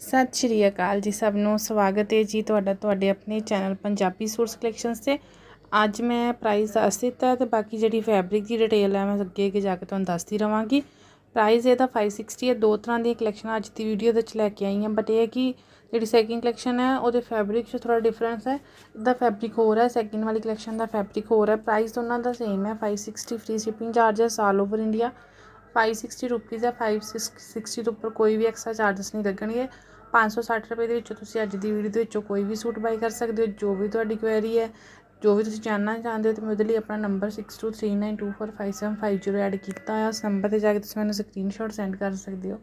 ਸਤਿ ਸ਼੍ਰੀ ਅਕਾਲ ਜੀ ਸਭ ਨੂੰ। ਸਵਾਗਤ ਹੈ ਜੀ ਤੁਹਾਡਾ, ਤੁਹਾਡੇ ਆਪਣੇ ਚੈਨਲ ਪੰਜਾਬੀ ਸੂਟਸ ਕਲੈਕਸ਼ਨਸ ਤੇ। ਅੱਜ ਮੈਂ ਪ੍ਰਾਈਸ ਦੱਸ ਦਿੱਤਾ ਤੇ ਬਾਕੀ ਜਿਹੜੀ ਫੈਬਰਿਕ ਦੀ ਡਿਟੇਲ ਹੈ, ਮੈਂ ਅੱਗੇ ਅੱਗੇ ਜਾ ਕੇ ਤੁਹਾਨੂੰ ਦੱਸਦੀ ਰਵਾਂਗੀ। ਪ੍ਰਾਈਸ ਇਹਦਾ 560 ਹੈ। ਦੋ ਤਰ੍ਹਾਂ ਦੀਆਂ ਕਲੈਕਸ਼ਨ ਅੱਜ ਦੀ ਵੀਡੀਓ ਦੇ ਵਿੱਚ ਲੈ ਕੇ ਆਈ ਹਾਂ। ਬਟ ਇਹ ਹੈ ਕਿ ਜਿਹੜੀ ਸੈਕਿੰਡ ਕਲੈਕਸ਼ਨ ਹੈ, ਉਹਦੇ ਫੈਬਰਿਕ 'ਚ ਥੋੜਾ ਡਿਫਰੈਂਸ ਹੈ। ਇਹਦਾ ਫੈਬਰਿਕ ਹੋਰ ਹੈ ਸੈਕਿੰਡ ਵਾਲੀ ਕਲੈਕਸ਼ਨ ਦਾ ਫੈਬਰਿਕ ਹੋਰ ਹੈ। ਪ੍ਰਾਈਸ ਦੋਨਾਂ ਦਾ ਸੇਮ ਹੈ। 560 free shipping charges all over India 560 rupees ਹੈ 560 ਦੇ ਉੱਪਰ ਕੋਈ ਵੀ ਐਕਸਟਰਾ ਚਾਰजेस ਨਹੀਂ ਲੱਗਣਗੇ। 560 ਰੁਪਏ ਦੇ ਵਿੱਚੋਂ ਤੁਸੀਂ ਅੱਜ ਦੀ ਵੀਡੀਓ ਦੇ ਵਿੱਚੋਂ ਕੋਈ ਵੀ ਸੂਟ ਬਾਈ ਕਰ ਸਕਦੇ ਹੋ, ਜੋ ਵੀ ਤੁਹਾਡੀ ਕੁਐਰੀ ਹੈ, ਜੋ ਵੀ ਤੁਸੀਂ ਜਾਣਨਾ ਚਾਹੁੰਦੇ ਹੋ, ਤੇ ਮੈਂ ਉਹਦੇ ਲਈ ਆਪਣਾ ਨੰਬਰ 6239245750 ਐਡ ਕੀਤਾ ਹੈ ਉਸ ਨੰਬਰ ਤੇ ਜਾ ਕੇ ਤੁਸੀਂ ਮੈਨੂੰ ਸਕਰੀਨਸ਼ਾਟ ਸੈਂਡ ਕਰ ਸਕਦੇ ਹੋ।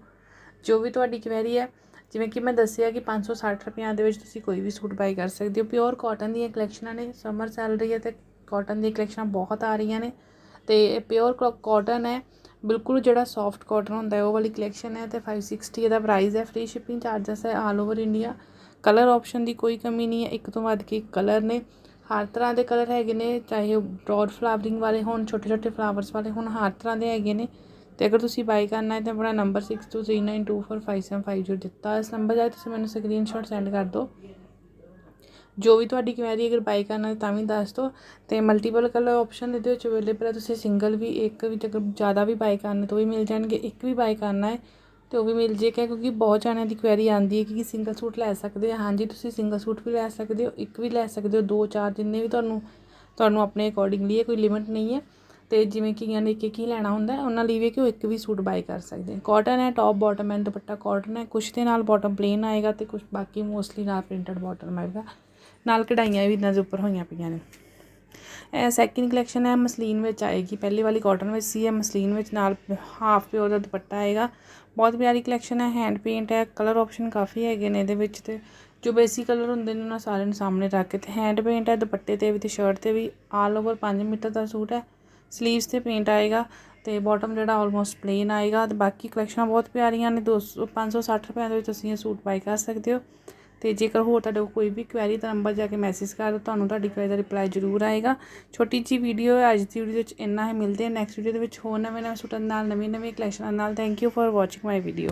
ਜੋ ਵੀ ਤੁਹਾਡੀ ਕੁਐਰੀ ਹੈ, ਜਿਵੇਂ ਕਿ ਮੈਂ ਦੱਸਿਆ ਕਿ 560 ਰੁਪਈਆਂ ਦੇ ਵਿੱਚ ਤੁਸੀਂ ਕੋਈ ਵੀ ਸੂਟ ਬਾਈ ਕਰ ਸਕਦੇ ਹੋ। ਪਿਓਰ ਕਾਟਨ ਦੀਆਂ ਕਲੈਕਸ਼ਨਾਂ ਨੇ ਸਮਰ ਚੱਲ ਰਹੀ ਹੈ ਤੇ ਕਾਟਨ ਦੀਆਂ ਕਲੈਕਸ਼ਨਾਂ ਬਹੁਤ ਆ ਰਹੀਆਂ ਨੇ। ਤੇ ਪਿਓਰ ਕਾਟਨ ਹੈ ਬਿਲਕੁਲ ਜਿਹੜਾ ਸੌਫਟ ਕਾਟਨ ਹੁੰਦਾ ਹੈ, ਉਹ ਵਾਲੀ ਕਲੈਕਸ਼ਨ ਹੈ ਤੇ 560 ਇਹਦਾ ਪ੍ਰਾਈਸ ਹੈ ਫ੍ਰੀ ਸ਼ਿਪਿੰਗ ਚਾਰजेस ਹੈ all over India colour option ਦੀ ਕੋਈ ਕਮੀ ਨਹੀਂ ਹੈ, ਇੱਕ ਤੋਂ ਵੱਧ ਕੇ ਕਲਰ ਨੇ। ਹਰ ਤਰ੍ਹਾਂ ਦੇ ਕਲਰ ਹੈਗੇ ਨੇ, ਚਾਹੇ ਉਹ ਬ੍ਰੌਡ ਫਲਾਵਰਿੰਗ ਵਾਲੇ ਹੋਣ, ਛੋਟੇ ਛੋਟੇ ਫਲਾਵਰਸ ਵਾਲੇ ਹੋਣ, ਹਰ ਤਰ੍ਹਾਂ ਦੇ ਹੈਗੇ ਨੇ। ਤੇ ਅਗਰ ਤੁਸੀਂ ਬਾਈ ਕਰਨਾ ਹੈ ਤਾਂ ਆਪਣਾ ਨੰਬਰ 6239245750 ਦਿੱਤਾ ਇਸ ਨੰਬਰ 'ਤੇ ਤੁਸੀਂ ਮੈਨੂੰ ਸਕਰੀਨਸ਼ਾਟ ਸੈਂਡ ਕਰ ਦਿਓ। ਜੋ ਵੀ ਤੁਹਾਡੀ ਕੁਐਰੀ ਅਗਰ ਬਾਈ ਕਰਨਾ ਤਾਂ ਵੀ ਦੱਸ ਦਿਓ। ਤੇ ਮਲਟੀਪਲ ਕਲਰ ਆਪਸ਼ਨ ਇਹਦੇ ਵਿੱਚ ਅਵੇਲੇਬਲ ਹੈ ਤੁਸੀਂ ਸਿੰਗਲ ਵੀ, ਇੱਕ ਵੀ ਅਗਰ ਜ਼ਿਆਦਾ ਵੀ ਬਾਈ ਕਰਨਾ ਤਾਂ ਉਹ ਵੀ ਮਿਲ ਜਾਣਗੇ, ਇੱਕ ਵੀ ਬਾਈ ਕਰਨਾ ਹੈ ਤੇ ਉਹ ਵੀ ਮਿਲ ਜੇਗਾ ਕਿਉਂਕਿ ਬਹੁਤ ਜਣਿਆਂ ਦੀ ਕੁਐਰੀ ਆਂਦੀ ਹੈ ਕਿ ਸਿੰਗਲ ਸੂਟ ਲੈ ਸਕਦੇ ਆ ਹਾਂਜੀ, ਤੁਸੀਂ ਸਿੰਗਲ ਸੂਟ ਵੀ ਲੈ ਸਕਦੇ ਹੋ, ਇੱਕ ਵੀ ਲੈ ਸਕਦੇ ਹੋ, ਦੋ, ਚਾਰ ਜਿੰਨੇ ਵੀ ਤੁਹਾਨੂੰ ਤੁਹਾਨੂੰ ਆਪਣੇ ਅਕੋਰਡਿੰਗਲੀ ਕੋਈ ਲਿਮਿਟ ਨਹੀਂ ਹੈ। ਤੇ ਜਿਵੇਂ ਕਿ ਨੇ ਇੱਕ ਇੱਕ ਹੀ ਲੈਣਾ ਹੁੰਦਾ ਉਹਨਾਂ ਲਈ ਵੀ ਕਿ ਉਹ ਇੱਕ ਵੀ ਸੂਟ ਬਾਈ ਕਰ ਸਕਦੇ ਆ ਕਾਟਨ ਹੈ top bottom and dupatta cotton ਹੈ, ਕੁਛ ਦੇ ਨਾਲ ਬਾਟਮ ਪਲੇਨ ਆਏਗਾ ਤੇ ਕੁਛ ਬਾਕੀ ਮੋਸਟਲੀ ਨਾਲ ਪ੍ਰਿੰਟਡ ਬਾਟਮ ਆਏਗਾ। ਨਾਲ ਕਢਾਈਆਂ ਵੀ ਇਹਨਾਂ ਦੇ ਉੱਪਰ ਹੋਈਆਂ ਪਈਆਂ ਨੇ। ਇਹ ਸੈਕਿੰਡ ਕਲੈਕਸ਼ਨ ਹੈ, ਮਸਲੀਨ ਵਿੱਚ ਆਏਗੀ। ਪਹਿਲੀ ਵਾਲੀ ਕਾਟਨ ਵਿੱਚ ਸੀ, ਇਹ ਮਸਲੀਨ ਵਿੱਚ ਨਾਲ ਹਾਫ ਪਿਓਰ ਦਾ ਦੁਪੱਟਾ ਆਏਗਾ। ਬਹੁਤ ਪਿਆਰੀ ਕਲੈਕਸ਼ਨ ਹੈ ਹੈਂਡ ਪੇਂਟ ਹੈ ਕਲਰ ਆਪਸ਼ਨ ਕਾਫੀ ਹੈਗੇ ਨੇ ਇਹਦੇ ਵਿੱਚ ਤੇ ਜੋ ਬੇਸਿਕ ਕਲਰ ਹੁੰਦੇ ਨੇ ਉਹਨਾਂ ਸਾਰਿਆਂ ਨੂੰ ਸਾਹਮਣੇ ਰੱਖ ਕੇ ਤੇ ਹੈਂਡ ਪੇਂਟ ਹੈ, ਦੁਪੱਟੇ ਤੇ ਵੀ ਤੇ ਸ਼ਰਟ ਤੇ ਵੀ ਆਲ ਓਵਰ 5 ਮੀਟਰ ਦਾ ਸੂਟ ਹੈ। ਸਲੀਵਸ ਤੇ ਪੇਂਟ ਆਏਗਾ ਤੇ ਬਾਟਮ ਜਿਹੜਾ ਆਲਮੋਸਟ ਪਲੇਨ ਆਏਗਾ ਤੇ ਬਾਕੀ ਕਲੈਕਸ਼ਨਾਂ ਬਹੁਤ ਪਿਆਰੀਆਂ ਨੇ 200 560 ਰੁਪਏ ਦੇ ਵਿੱਚ ਤੁਸੀਂ ਇਹ ਸੂਟ ਬਾਈ ਕਰ ਸਕਦੇ ਹੋ। ਤੇ ਜੇਕਰ ਹੋਰ ਤੁਹਾਡੇ ਕੋਲ ਕੋਈ ਵੀ ਕੁਐਰੀ ਤਾਂ ਨੰਬਰ ਜਾ ਕੇ ਮੈਸੇਜ ਕਰ ਦਿਓ, ਤੁਹਾਨੂੰ ਤੁਹਾਡੀ ਕੁਐਰੀ ਦਾ ਰਿਪਲਾਈ ਜ਼ਰੂਰ ਆਏਗਾ। ਛੋਟੀ ਜੀ ਵੀਡੀਓ ਹੈ, ਅੱਜ ਦੀ ਵੀਡੀਓ ਵਿੱਚ ਇੰਨਾ ਹੀ, ਮਿਲਦੇ ਆ ਨੈਕਸਟ ਵੀਡੀਓ ਦੇ ਵਿੱਚ ਹੋਰ ਨਵੇਂ ਨਵੇਂ ਸੂਟਾਂ ਨਾਲ ਨਵੇਂ ਨਵੀਂ ਕਲੈਕਸ਼ਨਾਂ ਨਾਲ। Thank you for watching my video